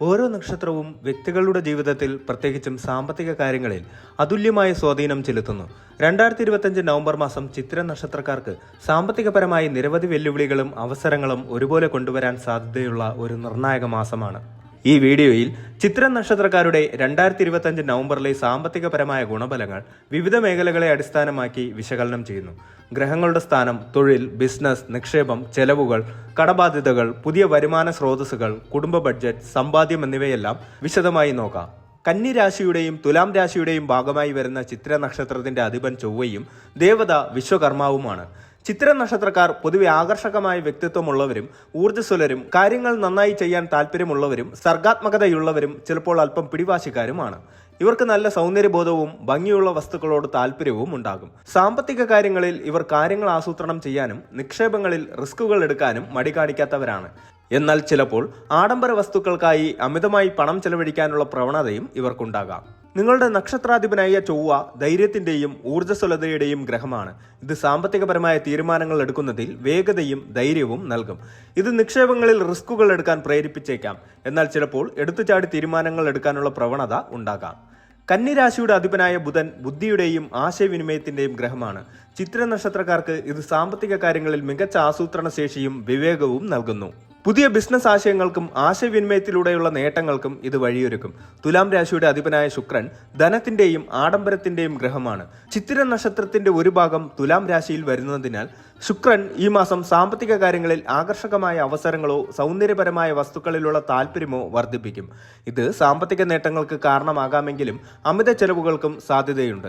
ഓരോ നക്ഷത്രവും വ്യക്തികളുടെ ജീവിതത്തിൽ പ്രത്യേകിച്ചും സാമ്പത്തിക കാര്യങ്ങളിൽ അതുല്യമായ സ്വാധീനം ചെലുത്തുന്നു. രണ്ടായിരത്തി ഇരുപത്തിയഞ്ച് നവംബർ മാസം ചിത്ര നക്ഷത്രക്കാർക്ക് സാമ്പത്തികപരമായി നിരവധി വെല്ലുവിളികളും അവസരങ്ങളും ഒരുപോലെ കൊണ്ടുവരാൻ സാധ്യതയുള്ള ഒരു നിർണായക മാസമാണ്. ഈ വീഡിയോയിൽ ചിത്ര നക്ഷത്രക്കാരുടെ രണ്ടായിരത്തി ഇരുപത്തഞ്ച് നവംബറിലെ സാമ്പത്തികപരമായ ഗുണഫലങ്ങൾ വിവിധ മേഖലകളെ അടിസ്ഥാനമാക്കി വിശകലനം ചെയ്യുന്നു. ഗ്രഹങ്ങളുടെ സ്ഥാനം തൊഴിൽ ബിസിനസ് നിക്ഷേപം ചെലവുകൾ കടബാധ്യതകൾ പുതിയ വരുമാന സ്രോതസ്സുകൾ കുടുംബ ബഡ്ജറ്റ് സമ്പാദ്യം എന്നിവയെല്ലാം വിശദമായി നോക്കാം. കന്നി രാശിയുടെയും തുലാം രാശിയുടെയും ഭാഗമായി വരുന്ന ചിത്ര നക്ഷത്രത്തിന്റെ അധിപൻ ചൊവ്വയും ദേവത വിശ്വകർമാവുമാണ്. ചിത്ര നക്ഷത്രക്കാർ പൊതുവെ ആകർഷകമായ വ്യക്തിത്വമുള്ളവരും ഊർജസ്വലരും കാര്യങ്ങൾ നന്നായി ചെയ്യാൻ താല്പര്യമുള്ളവരും സർഗാത്മകതയുള്ളവരും ചിലപ്പോൾ അല്പം പിടിവാശിക്കാരുമാണ്. ഇവർക്ക് നല്ല സൗന്ദര്യബോധവും ഭംഗിയുള്ള വസ്തുക്കളോട് താല്പര്യവും ഉണ്ടാകും. സാമ്പത്തിക കാര്യങ്ങളിൽ ഇവർ കാര്യങ്ങൾ ആസൂത്രണം ചെയ്യാനും നിക്ഷേപങ്ങളിൽ റിസ്കുകൾ എടുക്കാനും മടി കാണിക്കാത്തവരാണ്. എന്നാൽ ചിലപ്പോൾ ആഡംബര വസ്തുക്കൾക്കായി അമിതമായി പണം ചെലവഴിക്കാനുള്ള പ്രവണതയും ഇവർക്കുണ്ടാകാം. നിങ്ങളുടെ നക്ഷത്രാധിപനായ ചൊവ്വ ധൈര്യത്തിന്റെയും ഊർജസ്വലതയുടെയും ഗ്രഹമാണ്. ഇത് സാമ്പത്തികപരമായ തീരുമാനങ്ങൾ എടുക്കുന്നതിൽ വേഗതയും ധൈര്യവും നൽകും. ഇത് നിക്ഷേപങ്ങളിൽ റിസ്കുകൾ എടുക്കാൻ പ്രേരിപ്പിച്ചേക്കാം. എന്നാൽ ചിലപ്പോൾ എടുത്തുചാടി തീരുമാനങ്ങൾ എടുക്കാനുള്ള പ്രവണത ഉണ്ടാകാം. കന്നിരാശിയുടെ അധിപനായ ബുധൻ ബുദ്ധിയുടെയും ആശയവിനിമയത്തിന്റെയും ഗ്രഹമാണ്. ചിത്ര നക്ഷത്രക്കാർക്ക് ഇത് സാമ്പത്തിക കാര്യങ്ങളിൽ മികച്ച ആസൂത്രണ ശേഷിയും വിവേകവും നൽകുന്നു. പുതിയ ബിസിനസ് ആശയങ്ങൾക്കും ആശയവിനിമയത്തിലൂടെയുള്ള നേട്ടങ്ങൾക്കും ഇത് വഴിയൊരുക്കും. തുലാം രാശിയുടെ അധിപനായ ശുക്രൻ ധനത്തിന്റെയും ആഡംബരത്തിന്റെയും ഗ്രഹമാണ്. ചിത്തിര നക്ഷത്രത്തിന്റെ ഒരു ഭാഗം തുലാം രാശിയിൽ വരുന്നതിനാൽ ശുക്രൻ ഈ മാസം സാമ്പത്തിക കാര്യങ്ങളിൽ ആകർഷകമായ അവസരങ്ങളോ സൗന്ദര്യപരമായ വസ്തുക്കളിലുള്ള താല്പര്യമോ വർദ്ധിപ്പിക്കും. ഇത് സാമ്പത്തിക നേട്ടങ്ങൾക്ക് കാരണമാകാമെങ്കിലും അമിത ചെലവുകൾക്കും സാധ്യതയുണ്ട്.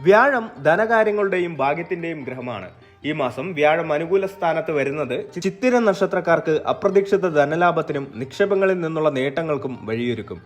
വ്യാഴം ധനകാര്യങ്ങളുടെയും ഭാഗ്യത്തിന്റെയും ഗ്രഹമാണ്. ഈ മാസം വ്യാഴം അനുകൂല സ്ഥാനത്ത് വരുന്നത് ചിത്തിര നക്ഷത്രക്കാർക്ക് അപ്രതീക്ഷിത ധനലാഭത്തിനും നിക്ഷേപങ്ങളിൽ നിന്നുള്ള നേട്ടങ്ങൾക്കും വഴിയൊരുക്കും.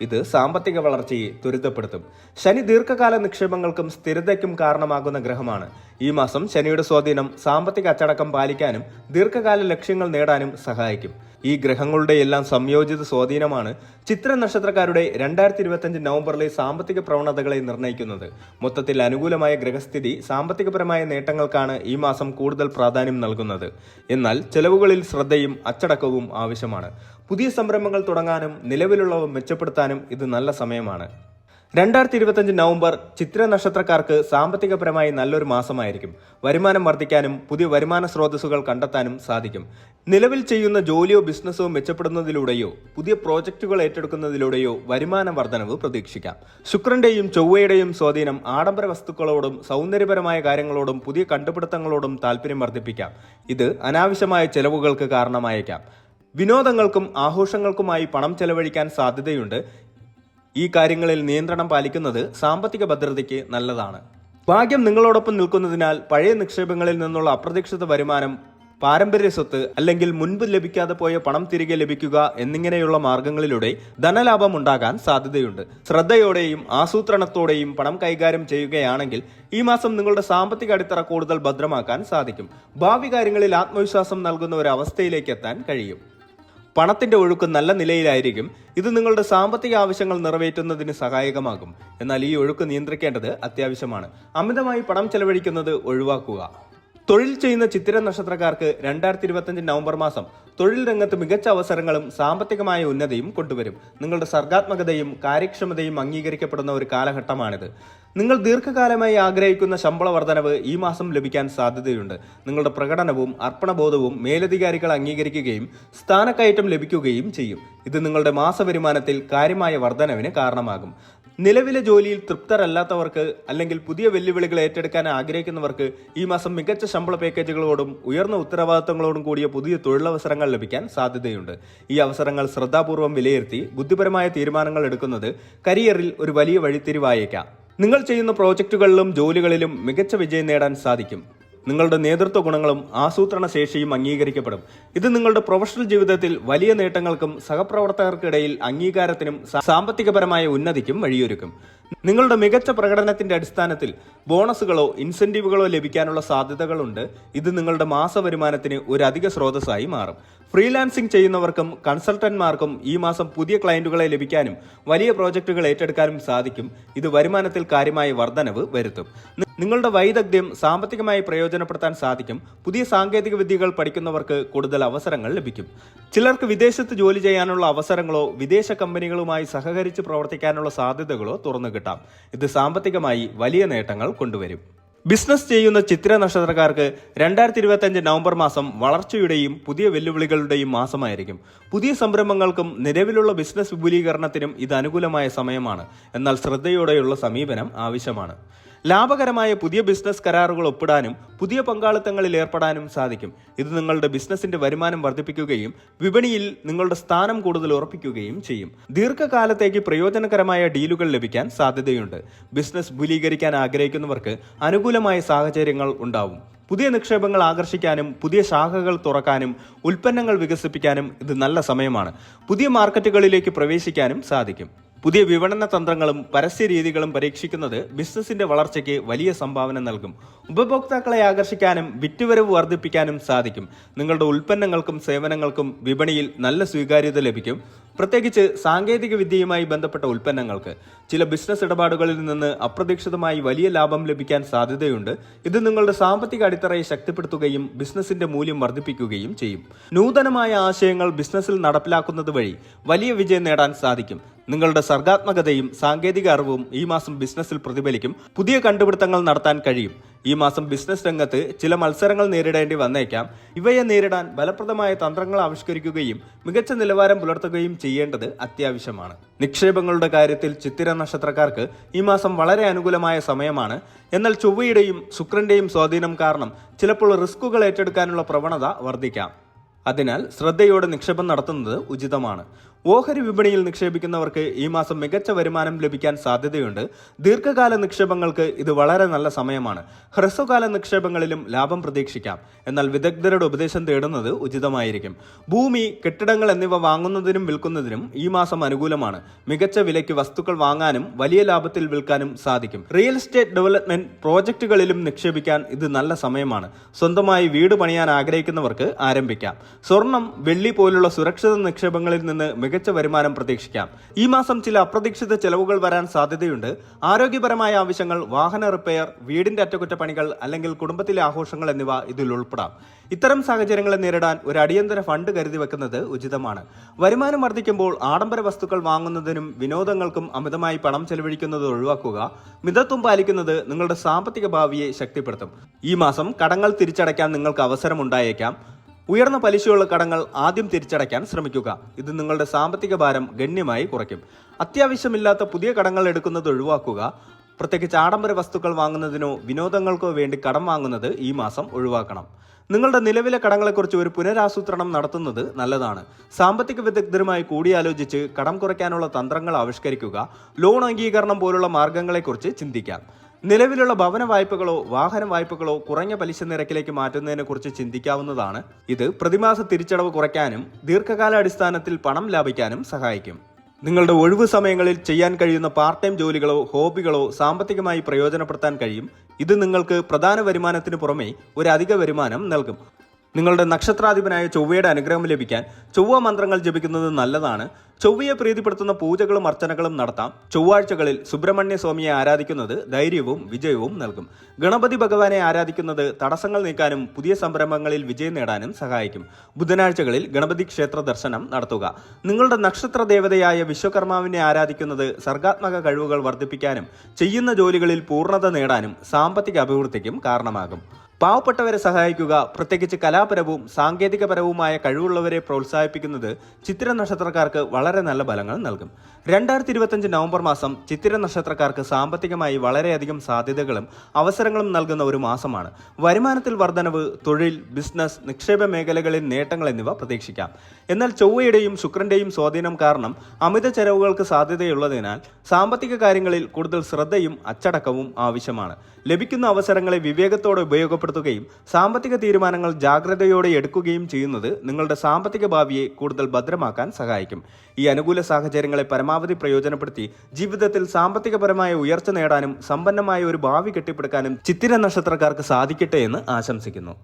ഇത് സാമ്പത്തിക വളർച്ചയെ ത്വരിതപ്പെടുത്തും. ശനി ദീർഘകാല നിക്ഷേപങ്ങൾക്കും സ്ഥിരതയ്ക്കും കാരണമാകുന്ന ഗ്രഹമാണ്. ഈ മാസം ശനിയുടെ സ്വാധീനം സാമ്പത്തിക അച്ചടക്കം പാലിക്കാനും ദീർഘകാല ലക്ഷ്യങ്ങൾ നേടാനും സഹായിക്കും. ഈ ഗ്രഹങ്ങളുടെ എല്ലാം സംയോജിത സ്വാധീനമാണ് ചിത്ര നക്ഷത്രക്കാരുടെ രണ്ടായിരത്തി ഇരുപത്തിയഞ്ച് നവംബറിലെ സാമ്പത്തിക പ്രവണതകളെ നിർണയിക്കുന്നത്. മൊത്തത്തിൽ അനുകൂലമായ ഗ്രഹസ്ഥിതി സാമ്പത്തികപരമായ നേട്ടങ്ങൾക്കാണ് ഈ മാസം കൂടുതൽ പ്രാധാന്യം നൽകുന്നത്. എന്നാൽ ചെലവുകളിൽ ശ്രദ്ധയും അച്ചടക്കവും ആവശ്യമാണ്. പുതിയ സംരംഭങ്ങൾ തുടങ്ങാനും നിലവിലുള്ളവ മെച്ചപ്പെടുത്താനും ഇത് നല്ല സമയമാണ്. രണ്ടായിരത്തി ഇരുപത്തഞ്ച് നവംബർ ചിത്ര നക്ഷത്രക്കാർക്ക് സാമ്പത്തികപരമായി നല്ലൊരു മാസമായിരിക്കും. വരുമാനം വർദ്ധിക്കാനും പുതിയ വരുമാന സ്രോതസ്സുകൾ കണ്ടെത്താനും സാധിക്കും. നിലവിൽ ചെയ്യുന്ന ജോലിയോ ബിസിനസ്സോ മെച്ചപ്പെടുന്നതിലൂടെയോ പുതിയ പ്രോജക്റ്റുകൾ ഏറ്റെടുക്കുന്നതിലൂടെയോ വരുമാന വർധനവ് പ്രതീക്ഷിക്കാം. ശുക്രന്റെയും ചൊവ്വയുടെയും സ്വാധീനം ആഡംബര വസ്തുക്കളോടും സൗന്ദര്യപരമായ കാര്യങ്ങളോടും പുതിയ കണ്ടുപിടുത്തങ്ങളോടും താല്പര്യം വർദ്ധിപ്പിക്കാം. ഇത് അനാവശ്യമായ ചെലവുകൾക്ക് കാരണമായേക്കാം. വിനോദങ്ങൾക്കും ആഘോഷങ്ങൾക്കുമായി പണം ചെലവഴിക്കാൻ സാധ്യതയുണ്ട്. ഈ കാര്യങ്ങളിൽ നിയന്ത്രണം പാലിക്കുന്നത് സാമ്പത്തിക ഭദ്രതയ്ക്ക് നല്ലതാണ്. ഭാഗ്യം നിങ്ങളോടൊപ്പം നിൽക്കുന്നതിനാൽ പഴയ നിക്ഷേപങ്ങളിൽ നിന്നുള്ള അപ്രതീക്ഷിത വരുമാനം പാരമ്പര്യ സ്വത്ത് അല്ലെങ്കിൽ മുൻപ് ലഭിക്കാതെ പോയ പണം തിരികെ ലഭിക്കുക എന്നിങ്ങനെയുള്ള മാർഗങ്ങളിലൂടെ ധനലാഭം ഉണ്ടാകാൻ സാധ്യതയുണ്ട്. ശ്രദ്ധയോടെയും ആസൂത്രണത്തോടെയും പണം കൈകാര്യം ചെയ്യുകയാണെങ്കിൽ ഈ മാസം നിങ്ങളുടെ സാമ്പത്തിക അടിത്തറ കൂടുതൽ ഭദ്രമാക്കാൻ സാധിക്കും. ഭാവി കാര്യങ്ങളിൽ ആത്മവിശ്വാസം നൽകുന്ന ഒരു അവസ്ഥയിലേക്ക് എത്താൻ കഴിയും. പണത്തിന്റെ ഒഴുക്ക് നല്ല നിലയിലായിരിക്കും. ഇത് നിങ്ങളുടെ സാമ്പത്തിക ആവശ്യങ്ങൾ നിറവേറ്റുന്നതിന് സഹായകമാകും. എന്നാൽ ഈ ഒഴുക്ക് നിയന്ത്രിക്കേണ്ടത് അത്യാവശ്യമാണ്. അമിതമായി പണം ചെലവഴിക്കുന്നത് ഒഴിവാക്കുക. തൊഴിൽ ചെയ്യുന്ന ചിത്തിര നക്ഷത്രക്കാർക്ക് രണ്ടായിരത്തി ഇരുപത്തിയഞ്ച് നവംബർ മാസം തൊഴിൽ രംഗത്ത് മികച്ച അവസരങ്ങളും സാമ്പത്തികമായ ഉന്നതിയും കൊണ്ടുവരും. നിങ്ങളുടെ സർഗാത്മകതയും കാര്യക്ഷമതയും അംഗീകരിക്കപ്പെടുന്ന ഒരു കാലഘട്ടമാണിത്. നിങ്ങൾ ദീർഘകാലമായി ആഗ്രഹിക്കുന്ന ശമ്പള വർധനവ് ഈ മാസം ലഭിക്കാൻ സാധ്യതയുണ്ട്. നിങ്ങളുടെ പ്രകടനവും അർപ്പണബോധവും മേലധികാരികൾ അംഗീകരിക്കുകയും സ്ഥാനക്കയറ്റം ലഭിക്കുകയും ചെയ്യും. ഇത് നിങ്ങളുടെ മാസവരുമാനത്തിൽ കാര്യമായ വർധനവിന് കാരണമാകും. നിലവിലെ ജോലിയിൽ തൃപ്തരല്ലാത്തവർക്ക് അല്ലെങ്കിൽ പുതിയ വെല്ലുവിളികൾ ഏറ്റെടുക്കാൻ ആഗ്രഹിക്കുന്നവർക്ക് ഈ മാസം മികച്ച ശമ്പള പാക്കേജുകളോടും ഉയർന്ന ഉത്തരവാദിത്തങ്ങളോടും കൂടിയ പുതിയ തൊഴിലവസരങ്ങൾ ലഭിക്കാൻ സാധ്യതയുണ്ട്. ഈ അവസരങ്ങൾ ശ്രദ്ധാപൂർവം വിലയിരുത്തി ബുദ്ധിപരമായ തീരുമാനങ്ങൾ എടുക്കുന്നത് കരിയറിൽ ഒരു വലിയ വഴിത്തിരിവായേക്കാം. നിങ്ങൾ ചെയ്യുന്ന പ്രോജക്റ്റുകളിലും ജോലികളിലും മികച്ച വിജയം നേടാൻ സാധിക്കും. നിങ്ങളുടെ നേതൃത്വ ഗുണങ്ങളും ആസൂത്രണ ശേഷിയും അംഗീകരിക്കപ്പെടും. ഇത് നിങ്ങളുടെ പ്രൊഫഷണൽ ജീവിതത്തിൽ വലിയ നേട്ടങ്ങൾക്കും സഹപ്രവർത്തകർക്കിടയിൽ അംഗീകാരത്തിനും സാമ്പത്തികപരമായ ഉന്നതിക്കും വഴിയൊരുക്കും. നിങ്ങളുടെ മികച്ച പ്രകടനത്തിന്റെ അടിസ്ഥാനത്തിൽ ബോണസുകളോ ഇൻസെന്റീവുകളോ ലഭിക്കാനുള്ള സാധ്യതകളുണ്ട്. ഇത് നിങ്ങളുടെ മാസ വരുമാനത്തിന് ഒരു അധിക സ്രോതസ്സായി മാറും. ഫ്രീലാൻസിംഗ് ചെയ്യുന്നവർക്കും കൺസൾട്ടന്റ്മാർക്കും ഈ മാസം പുതിയ ക്ലയന്റുകളെ ലഭിക്കാനും വലിയ പ്രോജക്റ്റുകൾ ഏറ്റെടുക്കാനും സാധിക്കും. ഇത് വരുമാനത്തിൽ കാര്യമായ വർധനവ് വരുത്തും. നിങ്ങളുടെ വൈദഗ്ധ്യം സാമ്പത്തികമായി പ്രയോജനപ്പെടുത്താൻ സാധിക്കും. പുതിയ സാങ്കേതിക വിദ്യകൾ പഠിക്കുന്നവർക്ക് കൂടുതൽ അവസരങ്ങൾ ലഭിക്കും. ചിലർക്ക് വിദേശത്ത് ജോലി ചെയ്യാനുള്ള അവസരങ്ങളോ വിദേശ കമ്പനികളുമായി സഹകരിച്ച് പ്രവർത്തിക്കാനുള്ള സാധ്യതകളോ തുറന്നു കിട്ടാം. ഇത് സാമ്പത്തികമായി വലിയ നേട്ടങ്ങൾ കൊണ്ടുവരും. ബിസിനസ് ചെയ്യുന്ന ചിത്ര നക്ഷത്രക്കാർക്ക് രണ്ടായിരത്തി ഇരുപത്തഞ്ച് നവംബർ മാസം വളർച്ചയുടെയും പുതിയ വെല്ലുവിളികളുടെയും മാസമായിരിക്കും. പുതിയ സംരംഭങ്ങൾക്കും നിലവിലുള്ള ബിസിനസ് വിപുലീകരണത്തിനും ഇത് അനുകൂലമായ സമയമാണ്. എന്നാൽ ശ്രദ്ധയോടെയുള്ള സമീപനം ആവശ്യമാണ്. ലാഭകരമായ പുതിയ ബിസിനസ് കരാറുകൾ ഒപ്പിടാനും പുതിയ പങ്കാളിത്തങ്ങളിൽ ഏർപ്പെടാനും സാധിക്കും. ഇത് നിങ്ങളുടെ ബിസിനസിന്റെ വരുമാനം വർദ്ധിപ്പിക്കുകയും വിപണിയിൽ നിങ്ങളുടെ സ്ഥാനം കൂടുതൽ ഉറപ്പിക്കുകയും ചെയ്യും. ദീർഘകാലത്തേക്ക് പ്രയോജനകരമായ ഡീലുകൾ ലഭിക്കാൻ സാധ്യതയുണ്ട്. ബിസിനസ് വിപുലീകരിക്കാൻ ആഗ്രഹിക്കുന്നവർക്ക് അനുകൂലമായ സാഹചര്യങ്ങൾ ഉണ്ടാവും. പുതിയ നിക്ഷേപങ്ങൾ ആകർഷിക്കാനും പുതിയ ശാഖകൾ തുറക്കാനും ഉൽപ്പന്നങ്ങൾ വികസിപ്പിക്കാനും ഇത് നല്ല സമയമാണ്. പുതിയ മാർക്കറ്റുകളിലേക്ക് പ്രവേശിക്കാനും സാധിക്കും. പുതിയ വിപണന തന്ത്രങ്ങളും പരസ്യ രീതികളും പരീക്ഷിക്കുന്നത് ബിസിനസിന്റെ വളർച്ചയ്ക്ക് വലിയ സംഭാവന നൽകും. ഉപഭോക്താക്കളെ ആകർഷിക്കാനും വിറ്റുവരവ് വർദ്ധിപ്പിക്കാനും സാധിക്കും. നിങ്ങളുടെ ഉൽപ്പന്നങ്ങൾക്കും സേവനങ്ങൾക്കും വിപണിയിൽ നല്ല സ്വീകാര്യത ലഭിക്കും. പ്രത്യേകിച്ച് സാങ്കേതിക വിദ്യയുമായി ബന്ധപ്പെട്ട ഉൽപ്പന്നങ്ങൾക്ക് ചില ബിസിനസ് ഇടപാടുകളിൽ നിന്ന് അപ്രതീക്ഷിതമായി വലിയ ലാഭം ലഭിക്കാൻ സാധ്യതയുണ്ട്. ഇത് നിങ്ങളുടെ സാമ്പത്തിക അടിത്തറയെ ശക്തിപ്പെടുത്തുകയും ബിസിനസിന്റെ മൂല്യം വർദ്ധിപ്പിക്കുകയും ചെയ്യും. നൂതനമായ ആശയങ്ങൾ ബിസിനസ്സിൽ നടപ്പിലാക്കുന്നത് വഴി വലിയ വിജയം നേടാൻ സാധിക്കും. നിങ്ങളുടെ സർഗാത്മകതയും സാങ്കേതിക അറിവും ഈ മാസം ബിസിനസ്സിൽ പ്രതിഫലിക്കും. പുതിയ കണ്ടുപിടുത്തങ്ങൾ നടത്താൻ കഴിയും. ഈ മാസം ബിസിനസ് രംഗത്ത് ചില മത്സരങ്ങൾ നേരിടേണ്ടി വന്നേക്കാം. ഇവയെ നേരിടാൻ ഫലപ്രദമായ തന്ത്രങ്ങൾ ആവിഷ്കരിക്കുകയും മികച്ച നിലവാരം പുലർത്തുകയും ചെയ്യേണ്ടത് അത്യാവശ്യമാണ്. നിക്ഷേപങ്ങളുടെ കാര്യത്തിൽ ചിത്തിര നക്ഷത്രക്കാർക്ക് ഈ മാസം വളരെ അനുകൂലമായ സമയമാണ്. എന്നാൽ ചൊവ്വയുടെയും ശുക്രന്റെയും സ്വാധീനം കാരണം ചിലപ്പോൾ റിസ്കുകൾ ഏറ്റെടുക്കാനുള്ള പ്രവണത വർദ്ധിക്കാം. അതിനാൽ ശ്രദ്ധയോടെ നിക്ഷേപം നടത്തുന്നത് ഉചിതമാണ്. ഓഹരി വിപണിയിൽ നിക്ഷേപിക്കുന്നവർക്ക് ഈ മാസം മികച്ച വരുമാനം ലഭിക്കാൻ സാധ്യതയുണ്ട്. ദീർഘകാല നിക്ഷേപങ്ങൾക്ക് ഇത് വളരെ നല്ല സമയമാണ്. ഹ്രസ്വകാല നിക്ഷേപങ്ങളിലും ലാഭം പ്രതീക്ഷിക്കാം. എന്നാൽ വിദഗ്ധരുടെ ഉപദേശം തേടുന്നത് ഉചിതമായിരിക്കും. ഭൂമി കെട്ടിടങ്ങൾ എന്നിവ വാങ്ങുന്നതിനും വിൽക്കുന്നതിനും ഈ മാസം അനുകൂലമാണ്. മികച്ച വിലയ്ക്ക് വസ്തുക്കൾ വാങ്ങാനും വലിയ ലാഭത്തിൽ വിൽക്കാനും സാധിക്കും. റിയൽ എസ്റ്റേറ്റ് ഡെവലപ്മെന്റ് പ്രോജക്റ്റുകളിലും നിക്ഷേപിക്കാൻ ഇത് നല്ല സമയമാണ്. സ്വന്തമായി വീട് പണിയാൻ ആഗ്രഹിക്കുന്നവർക്ക് ആരംഭിക്കാം. സ്വർണം വെള്ളി പോലുള്ള സുരക്ഷിത നിക്ഷേപങ്ങളിൽ നിന്ന് മികച്ച വരുമാനം പ്രതീക്ഷിക്കാം. ഈ മാസം ചില അപ്രതീക്ഷിത ചെലവുകൾ വരാൻ സാധ്യതയുണ്ട്. ആരോഗ്യപരമായ ആവശ്യങ്ങൾ വാഹന റിപ്പയർ വീടിന്റെ അറ്റകുറ്റപ്പണികൾ അല്ലെങ്കിൽ കുടുംബത്തിലെ ആഘോഷങ്ങൾ എന്നിവ ഇതിൽ ഉൾപ്പെടാം. ഇത്തരം സാഹചര്യങ്ങളെ നേരിടാൻ ഒരു അടിയന്തര ഫണ്ട് കരുതി വെക്കുന്നത് ഉചിതമാണ്. വരുമാനം വർദ്ധിക്കുമ്പോൾ ആഡംബര വസ്തുക്കൾ വാങ്ങുന്നതിനും വിനോദങ്ങൾക്കും അമിതമായി പണം ചെലവഴിക്കുന്നത് ഒഴിവാക്കുക മിതത്വം പാലിക്കുന്നത് നിങ്ങളുടെ സാമ്പത്തിക ഭാവിയെ ശക്തിപ്പെടുത്തും. ഈ മാസം കടങ്ങൾ തിരിച്ചടയ്ക്കാൻ നിങ്ങൾക്ക് അവസരമുണ്ടായേക്കാം. ഉയർന്ന പലിശയുള്ള കടങ്ങൾ ആദ്യം തിരിച്ചടയ്ക്കാൻ ശ്രമിക്കുക. ഇത് നിങ്ങളുടെ സാമ്പത്തിക ഭാരം ഗണ്യമായി കുറയ്ക്കും. അത്യാവശ്യമില്ലാത്ത പുതിയ കടങ്ങൾ എടുക്കുന്നത് ഒഴിവാക്കുക. പ്രത്യേകിച്ച് ആഡംബര വസ്തുക്കൾ വാങ്ങുന്നതിനോ വിനോദങ്ങൾക്കോ വേണ്ടി കടം വാങ്ങുന്നത് ഈ മാസം ഒഴിവാക്കണം. നിങ്ങളുടെ നിലവിലെ കടങ്ങളെക്കുറിച്ച് ഒരു പുനരാസൂത്രണം നടത്തുന്നത് നല്ലതാണ്. സാമ്പത്തിക വിദഗ്ധരുമായി കൂടിയാലോചിച്ച് കടം കുറയ്ക്കാനുള്ള തന്ത്രങ്ങൾ ആവിഷ്കരിക്കുക. ലോൺ അംഗീകരണം പോലുള്ള മാർഗങ്ങളെക്കുറിച്ച് ചിന്തിക്കാം. നിലവിലുള്ള ഭവന വായ്പകളോ വാഹന വായ്പകളോ കുറഞ്ഞ പലിശ നിരക്കിലേക്ക് മാറ്റുന്നതിനെ കുറിച്ച് ചിന്തിക്കാവുന്നതാണ്. ഇത് പ്രതിമാസ തിരിച്ചടവ് കുറയ്ക്കാനും ദീർഘകാലാടിസ്ഥാനത്തിൽ പണം ലാഭിക്കാനും സഹായിക്കും. നിങ്ങളുടെ ഒഴിവ് സമയങ്ങളിൽ ചെയ്യാൻ കഴിയുന്ന പാർട്ട് ടൈം ജോലികളോ ഹോബികളോ സാമ്പത്തികമായി പ്രയോജനപ്പെടുത്താൻ കഴിയും. ഇത് നിങ്ങൾക്ക് പ്രധാന വരുമാനത്തിന് പുറമെ ഒരു അധിക വരുമാനം നൽകും. നിങ്ങളുടെ നക്ഷത്രാധിപനായ ചൊവ്വയുടെ അനുഗ്രഹം ലഭിക്കാൻ ചൊവ്വ മന്ത്രങ്ങൾ ജപിക്കുന്നത് നല്ലതാണ്. ചൊവ്വയെ പ്രീതിപ്പെടുത്തുന്ന പൂജകളും അർച്ചനകളും നടത്താം. ചൊവ്വാഴ്ചകളിൽ സുബ്രഹ്മണ്യ സ്വാമിയെ ആരാധിക്കുന്നത് ധൈര്യവും വിജയവും നൽകും. ഗണപതി ഭഗവാനെ ആരാധിക്കുന്നത് തടസ്സങ്ങൾ നീക്കാനും പുതിയ സംരംഭങ്ങളിൽ വിജയം നേടാനും സഹായിക്കും. ബുധനാഴ്ചകളിൽ ഗണപതി ക്ഷേത്ര ദർശനം നടത്തുക. നിങ്ങളുടെ നക്ഷത്ര ദേവതയായ വിശ്വകർമാവിനെ ആരാധിക്കുന്നത് സർഗാത്മക കഴിവുകൾ വർദ്ധിപ്പിക്കാനും ചെയ്യുന്ന ജോലികളിൽ പൂർണത നേടാനും സാമ്പത്തിക അഭിവൃദ്ധിക്കും കാരണമാകും. പാവപ്പെട്ടവരെ സഹായിക്കുക പ്രത്യേകിച്ച് കലാപരവും സാങ്കേതികപരവുമായ കഴിവുള്ളവരെ പ്രോത്സാഹിപ്പിക്കുന്നത് ചിത്ര നക്ഷത്രക്കാർക്ക് വളരെ നല്ല ഫലങ്ങൾ നൽകും. രണ്ടായിരത്തി ഇരുപത്തഞ്ച് നവംബർ മാസം ചിത്തിര നക്ഷത്രക്കാർക്ക് സാമ്പത്തികമായി വളരെയധികം സാധ്യതകളും അവസരങ്ങളും നൽകുന്ന ഒരു മാസമാണ്. വരുമാനത്തിൽ വർധനവ് തൊഴിൽ ബിസിനസ് നിക്ഷേപ മേഖലകളിൽ നേട്ടങ്ങൾ എന്നിവ പ്രതീക്ഷിക്കാം. എന്നാൽ ചൊവ്വയുടെയും ശുക്രന്റെയും സ്വാധീനം കാരണം അമിത ചെലവുകൾക്ക് സാധ്യതയുള്ളതിനാൽ സാമ്പത്തിക കാര്യങ്ങളിൽ കൂടുതൽ ശ്രദ്ധയും അച്ചടക്കവും ആവശ്യമാണ്. ലഭിക്കുന്ന അവസരങ്ങളെ വിവേകത്തോടെ ഉപയോഗപ്പെടുത്തുകയും സാമ്പത്തിക തീരുമാനങ്ങൾ ജാഗ്രതയോടെ എടുക്കുകയും ചെയ്യുന്നത് നിങ്ങളുടെ സാമ്പത്തിക ഭാവിയെ കൂടുതൽ ഭദ്രമാക്കാൻ സഹായിക്കും. ഈ അനുകൂല സാഹചര്യങ്ങളെ പരമാവധി പ്രയോജനപ്പെടുത്തി ജീവിതത്തിൽ സാമ്പത്തികപരമായ ഉയർച്ച നേടാനും സമ്പന്നമായ ഒരു ഭാവി കെട്ടിപ്പടുക്കാനും ചിത്തിര നക്ഷത്രക്കാർക്ക് സാധിക്കട്ടെ എന്ന് ആശംസിക്കുന്നു